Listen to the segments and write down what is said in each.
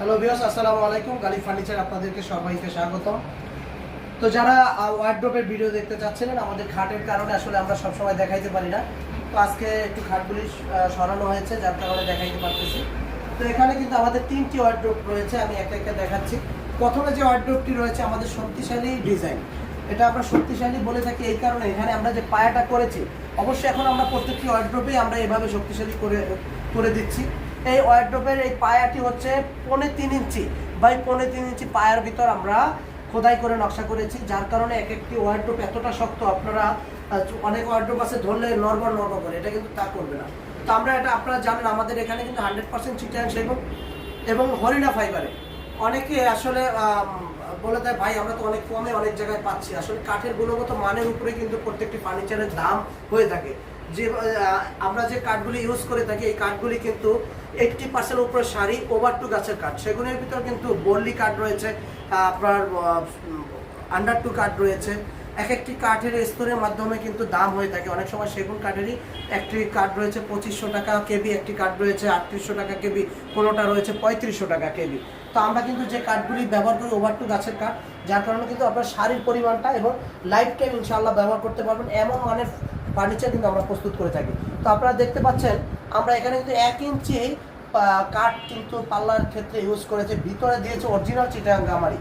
Hello বিয়স আসসালামু আলাইকুম। গালি ফার্নিচার আপনাদেরকে সবাইকে স্বাগত তো যারা ওয়ার্ড্রোপের ভিডিও দেখতে চাচ্ছিলেন, আমাদের খাটের কারণে আসলে আমরা সবসময় দেখাইতে পারি না। তো আজকে একটু খাটগুলি সরানো হয়েছে, যার কারণে দেখাইতে পারতেছি। তো এখানে কিন্তু আমাদের তিনটি ওয়ার্ড্রোপ রয়েছে, আমি একটা একটা দেখাচ্ছি। প্রথমে যে ওয়ার্ড্রোপটি রয়েছে, আমাদের শক্তিশালী ডিজাইন এটা আমরা শক্তিশালী বলে থাকি এই কারণে এখানে আমরা যে পায়াটা করেছি, অবশ্যই এখন আমরা প্রত্যেকটি ওয়ার্ড্রোপে আমরা এভাবে শক্তিশালী করে করে দিচ্ছি। এই ওয়ার্ড্রোপের এই পায়াটি হচ্ছে পৌনে তিন ইঞ্চি। বাই পৌনে তিন ইঞ্চি পায়ার ভিতর আমরা খোদাই করে নকশা করেছি, যার কারণে এক একটি ওয়ার্ড্রোপ এতটা শক্ত, আপনারা অনেক ওয়ার্ড্রোপ আছে ধরলে নর্মাল নর্মাল করে, এটা কিন্তু তা করবে না। তো আমরা এটা, আপনারা জানেন, আমাদের এখানে কিন্তু হান্ড্রেড পার্সেন্ট চিটান সেগুন এবং হরিণা ফাইবারে অনেকে আসলে বলে দেয়, ভাই, আমরা তো অনেক কমে অনেক জায়গায় পাচ্ছি। আসলে কাঠের গুণগত মানের উপরে কিন্তু প্রত্যেকটি ফার্নিচারের দাম হয়ে থাকে। যে আমরা যে কাঠগুলি ইউজ করে থাকি, এই কাঠগুলি কিন্তু এইটটি পার্সেন্ট উপরে শাড়ি ওভার টু গাছের কাঠ। সেগুনের ভিতর কিন্তু বল্লি কাঠ রয়েছে, আপনার আন্ডার টু কাঠ রয়েছে। এক একটি কাঠের স্তরের মাধ্যমে কিন্তু দাম হয়ে থাকে। অনেক সময় সেগুন কাঠেরই একটি কাঠ রয়েছে, পঁচিশশো টাকা কেবি, একটি কাঠ রয়েছে আটত্রিশশো টাকা কেবি, কোনোটা রয়েছে পঁয়ত্রিশশো টাকা কেবি। তো আমরা কিন্তু যে কাঠগুলি ব্যবহার করি ওভার টু গাছের কাঠ, যার কারণে কিন্তু আপনার শাড়ির পরিমাণটা এবং লাইফ টাইম ইনশাল্লাহ ব্যবহার করতে পারবেন। এমন মানের ফার্নিচার কিন্তু আমরা প্রস্তুত করে থাকি। তো আপনারা দেখতে পাচ্ছেন, আমরা এখানে কিন্তু এক ইঞ্চি কাঠ কিন্তু পাল্লার ক্ষেত্রে ইউজ করেছে, ভিতরে দিয়েছে অরিজিনাল চিটাং গামারি।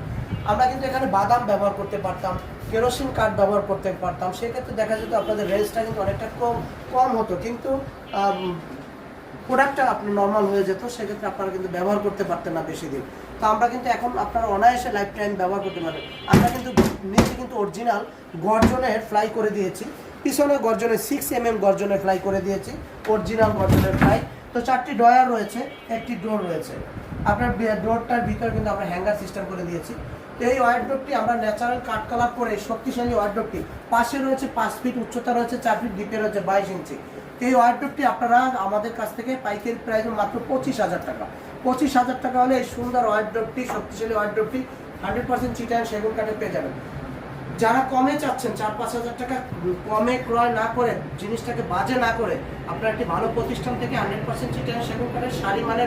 আমরা কিন্তু এখানে বাদাম ব্যবহার করতে পারতাম, কেরোসিন কাঠ ব্যবহার করতে পারতাম। সেক্ষেত্রে দেখা যেত আপনাদের রেঞ্জটা কিন্তু অনেকটা কম কম হতো। কিন্তু প্রোডাক্টটা আপনি নর্মাল হয়ে যেত, সেক্ষেত্রে আপনারা কিন্তু ব্যবহার করতে পারতেন না বেশি দিন। তো আমরা কিন্তু এখন আপনারা অনায়াসে লাইফ টাইম ব্যবহার করতে পারবেন। আমরা কিন্তু নিচে কিন্তু অরিজিনাল গর্জনের ফ্লাই করে দিয়েছি। পিছনে গর্জনের সিক্স এম এম গর্জনের ফ্লাই করে দিয়েছি অরিজিনাল গর্জনের ফ্লাই তো চারটি ডয়ার রয়েছে, একটি ডোর রয়েছে। আপনার ডোরটার ভিতরে কিন্তু আমরা হ্যাঙ্গার সিস্টেম করে দিয়েছি। তো এই ওয়ার্ড্রোপটি আমরা ন্যাচারাল কাট কালার করে শক্তিশালী ওয়ার্ড্রোপটি পাশে রয়েছে পাঁচ ফিট উচ্চতা রয়েছে, চার ফিট ডিপে রয়েছে বাইশ ইঞ্চি তো এই ওয়ার্ড্রোপটি আপনারা আমাদের কাছ থেকে পাইকারি প্রাইস মাত্র পঁচিশ হাজার টাকা। পঁচিশ হাজার টাকা হলে এই সুন্দর ওয়ার্ড্রোপটি শক্তিশালী ওয়ার্ড্রোপটি হান্ড্রেড পার্সেন্ট চিটান সেগুন কাঠে পেয়ে যাবেন। যারা কমে চাচ্ছেন, চার পাঁচ হাজার টাকা কমে ক্রয় না করে, জিনিসটাকে বাজে না করে, আপনারা একটি ভালো প্রতিষ্ঠান থেকে হান্ড্রেড পার্সেন্ট চিটান সেগুন শাড়ি মানে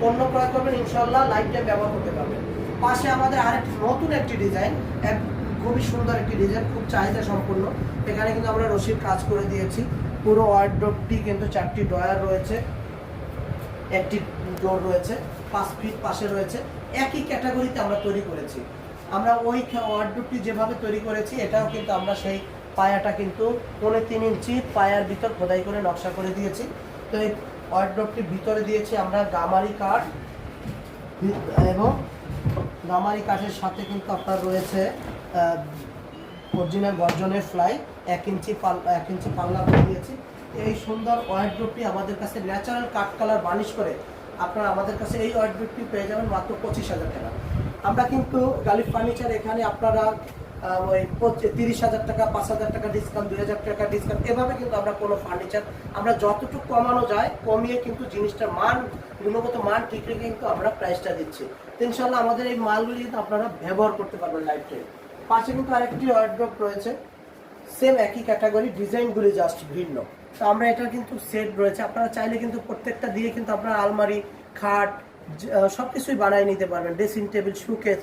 পণ্য ক্রয় করবেন ইনশাল্লাহ লাইফ টাইম ব্যবহার করতে পারবেন। পাশে আমাদের আরেকটি নতুন একটি ডিজাইন এক খুবই সুন্দর একটি ডিজাইন খুব চাহিদা সম্পূর্ণ এখানে কিন্তু আমরা রশির কাজ করে দিয়েছি। পুরো ওয়ার্ড্রপটি কিন্তু চারটি ডয়ার রয়েছে, একটি ডোর রয়েছে, পাঁচ ফিট পাশে রয়েছে। একই ক্যাটাগরিতে আমরা তৈরি করেছি। আমরা ওই ওয়ার্ডরোবটি যেভাবে তৈরি করেছি, এটাও কিন্তু আমরা সেই পায়াটা কিন্তু পৌনে তিন ইঞ্চি পায়ার ভিতর খোদাই করে নকশা করে দিয়েছি। তো এই ওয়ার্ডরোবটির ভিতরে দিয়েছি আমরা গামারি কাঠ। এবং গামারি কাঠের সাথে কিন্তু আপনার রয়েছে অরিজিনাল গর্জনের ফ্লাই, এক ইঞ্চি পাল, এক ইঞ্চি পাল্লা করে দিয়েছি। এই সুন্দর ওয়ার্ড্রোপটি আমাদের কাছে ন্যাচারাল কাঠ কালার বানিশ করে আপনারা আমাদের কাছে এই ওয়ার্ড্রোপটি পেয়ে যাবেন মাত্র পঁচিশ হাজার টাকা। আমরা কিন্তু গালিফ ফার্নিচার এখানে আপনারা ওই তিরিশ হাজার টাকা, পাঁচ হাজার টাকা ডিসকাউন্ট দুই হাজার টাকা ডিসকাউন্ট এভাবে কিন্তু আমরা কোনো ফার্নিচার আমরা যতটুকু কমানো যায়, কমিয়ে কিন্তু জিনিসটার মান, গুণগত মান ঠিক রেখে কিন্তু আমরা প্রাইসটা দিচ্ছি। তো ইনশাল্লাহ আমাদের এই মালগুলি কিন্তু আপনারা ব্যবহার করতে পারবেন লাইফ টাইম পাশে কিন্তু আরেকটি ওয়ার্ড্রপ রয়েছে। সেম একই ক্যাটাগরি ডিজাইনগুলি জাস্ট ভিন্ন। তো আমরা এটা কিন্তু সেট রয়েছে। আপনারা চাইলে কিন্তু প্রত্যেকটা দিয়ে কিন্তু আপনারা আলমারি, খাট সব কিছুই বানিয়ে নিতে পারবেন ড্রেসিং টেবিল শুকেস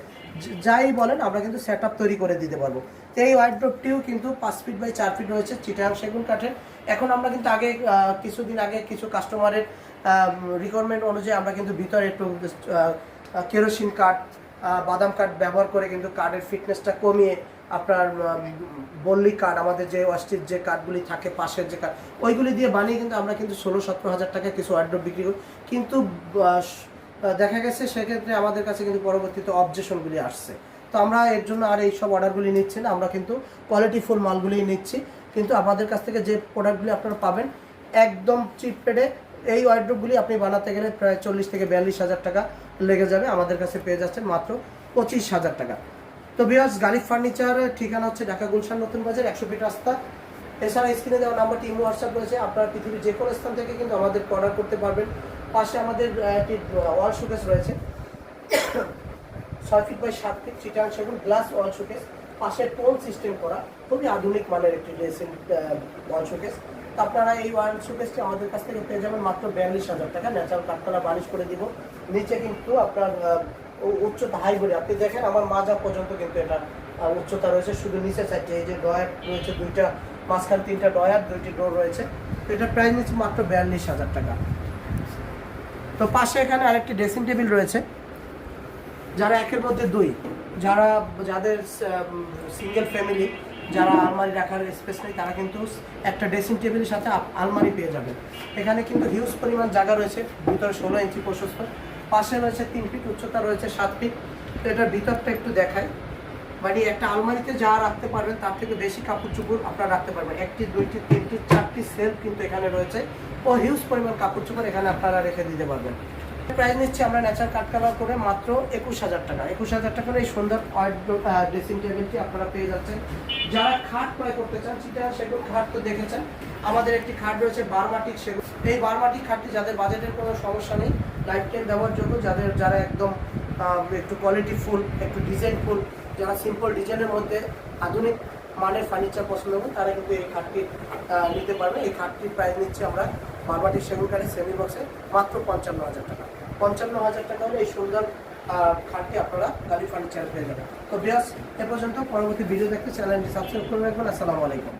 যাই বলেন, আমরা কিন্তু সেট তৈরি করে দিতে পারব। তো এই ওয়ার্ড্রপটিও কিন্তু পাঁচ ফিট বাই চার ফিট রয়েছে, চিটাং সেগুন কাঠের। এখন আমরা কিন্তু আগে কিছুদিন আগে কিছু কাস্টমারের রিকোয়ারমেন্ট অনুযায়ী আমরা কিন্তু ভিতরে একটু কেরোসিন কাঠ বাদাম কাঠ ব্যবহার করে কিন্তু কাঠের ফিটনেসটা কমিয়ে আপনার বল্লি কাঠ আমাদের যে অস্থির যে কাঠগুলি থাকে, পাশের যে কাঠ ওইগুলি দিয়ে বানিয়ে কিন্তু আমরা কিন্তু ষোলো সতেরো হাজার টাকা কিছু ওয়ার্ড্রপ বিক্রি করি। কিন্তু দেখা গেছে সেক্ষেত্রে আমাদের কাছে কিন্তু পরবর্তীতে অবজেশনগুলি আসছে। তো আমরা এর জন্য আর এই সব অর্ডারগুলি নিচ্ছি না, আমরা কিন্তু কোয়ালিটিফুল মালগুলি নিচ্ছি। কিন্তু আমাদের কাছ থেকে যে প্রোডাক্টগুলি আপনারা পাবেন, একদম চিপ পেডে এই ওয়ার্ড্রোপগুলি আপনি বানাতে গেলে প্রায় চল্লিশ থেকে বিয়াল্লিশ হাজার টাকা লেগে যাবে, আমাদের কাছে পেয়ে যাচ্ছেন মাত্র পঁচিশ হাজার টাকা। তো বিয়াস গালিফ ফার্নিচারের ঠিকানা হচ্ছে ঢাকা গুলশান নতুন বাজার একশো ফিট রাস্তা। এছাড়া স্ক্রিনে দেওয়া নাম্বারটি ইমো হোয়াটসঅ্যাপ রয়েছে। আপনারা পৃথিবীর যে কোনো স্থান থেকে কিন্তু আমাদের অর্ডার করতে পারবেন। পাশে আমাদের একটি ওয়াল শোকেস রয়েছে। ছয় ফিট বাই সাত ফিট চিটাং সেগুন গ্লাস ওয়াল শোকেস পাশে টোন সিস্টেম করা, খুবই আধুনিক মানের একটি ড্রেসিং ওয়াল শোকেস আপনারা এই ওয়ান শোকেসটি আমাদের কাছ থেকে পেয়ে যাবেন মাত্র বিয়াল্লিশ হাজার টাকা। ন্যাচারাল কাঠতলা বালিশ করে দিব। নিচে কিন্তু আপনার উচ্চতা হাই বলে আপনি দেখেন আমার মাজা পর্যন্ত কিন্তু এটা উচ্চতা রয়েছে শুধু নিচে চাইছে এই যে ডয়ার রয়েছে দুইটা, মাঝখানে তিনটা ডয়ার দুইটি ডোর রয়েছে। তো এটার প্রাইস নিচ্ছে মাত্র বিয়াল্লিশ হাজার টাকা। তো পাশে এখানে আরেকটি ড্রেসিং টেবিল রয়েছে, যারা একের মধ্যে দুই, যারা, যাদের সিঙ্গেল ফ্যামিলি যারা আলমারি রাখার স্পেস নেই, তারা কিন্তু একটা ড্রেসিং টেবিলের সাথে আলমারি পেয়ে যাবে। এখানে কিন্তু হিউজ পরিমাণ জায়গা রয়েছে, ভিতরে ষোলো ইঞ্চি প্রশস্ত পাশে রয়েছে তিন ফিট উচ্চতা রয়েছে, সাত ফিট এটার ভিতরটা একটু দেখায় মানে একটা আলমারিতে যা রাখতে পারবেন, তার থেকে বেশি কাপড় চোপড় আপনারা রাখতে পারবেন। একটি, দুইটি, তিনটি, চারটি সেলফ কিন্তু এখানে রয়েছে ও হিউজ পরিমাণ কাপড় চোপড় এখানে আপনারা রেখে দিতে পারবেন। প্রাইস নিচ্ছি আমরা ন্যাচার কাট কালার করে মাত্র একুশ হাজার টাকা। একুশ হাজার টাকার এই সুন্দর ড্রেসিং টেবিলটি আপনারা পেয়ে যাচ্ছেন। যারা খাট ক্রয় করতে চান সেটা সেগুলো খাট তো দেখেছেন, আমাদের একটি খাট রয়েছে বারমাটিক সেগুলো এই বারমাটিক খাটটি যাদের বাজেটের কোনো সমস্যা নেই লাইফ টাইম ব্যবহারযোগ্য যাদের, যারা একদম একটু কোয়ালিটি ফুল একটু ডিজাইন ফুল যারা সিম্পল ডিজাইনের মধ্যে আধুনিক মানের ফার্নিচার পছন্দ করবে তারা কিন্তু এই খাটটি নিতে পারবে। এই খাটটির প্রাইস নিচ্ছে আমরা বারবাটি সেগুন কাঠের সেমি বক্সে মাত্র পঞ্চান্ন হাজার টাকা। পঞ্চান্ন হাজার টাকা হলে এই সুন্দর খাটটি আপনারা গাড়ি ফার্নিচার পেয়ে যাবেন। তো বিয়াস এ পর্যন্ত পরবর্তী ভিডিও দেখতে চ্যানেলটি সাবস্ক্রাইব করে রাখবেন। আসসালামু আলাইকুম।